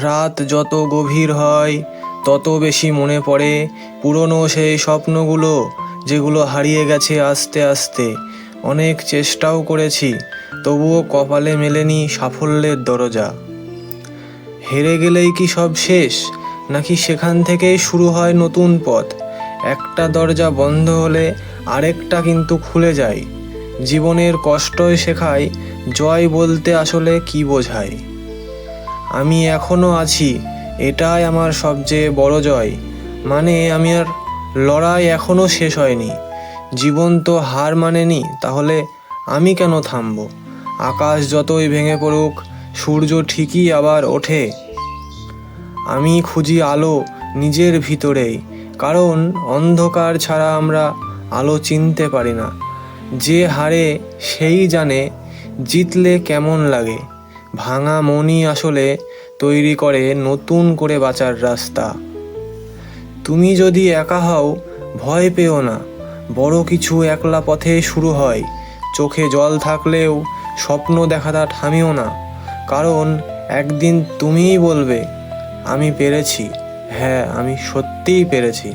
রাত যত গভীর হয়, তত বেশি মনে পড়ে পুরনো সেই স্বপ্নগুলো যেগুলো হারিয়ে গেছে আস্তে আস্তে। অনেক চেষ্টাও করেছি, তবুও কপালে মেলেনি সাফল্যের দরজা। হেরে গেলেই কি সব শেষ? নাকি সেখান থেকেই শুরু হয় নতুন পথ? একটা দরজা বন্ধ হলে আরেকটা কিন্তু খুলে যায়। জীবনের কষ্টই শেখায়, জয় বলতে আসলে কি বোঝায়? আমি এখনও আছি, এটাই আমার সবচেয়ে বড় জয়। মানে আমি আর লড়াই এখনও শেষ হয়নি। জীবন তো হার মানেনি, তাহলে আমি কেন থামবো? আকাশ যতই ভেঙে পড়ুক, সূর্য ঠিকই আবার ওঠে। আমি খুঁজি আলো নিজের ভিতরেই, কারণ অন্ধকার ছাড়া আমরা আলো চিনতে পারি না। যে হারে সেই জানে, জিতলে কেমন লাগে। ভাঙা মনই আসলে তৈরি করে নতুন করে বাঁচার রাস্তা। তুমি যদি একা হও, ভয় পেও না। বড় কিছু একলা পথে শুরু হয়। চোখে জল থাকলেও স্বপ্ন দেখাটা থামিও না। কারণ একদিন তুমিই বলবে, আমি পেরেছি। হ্যাঁ আমি সত্যিই পেরেছি।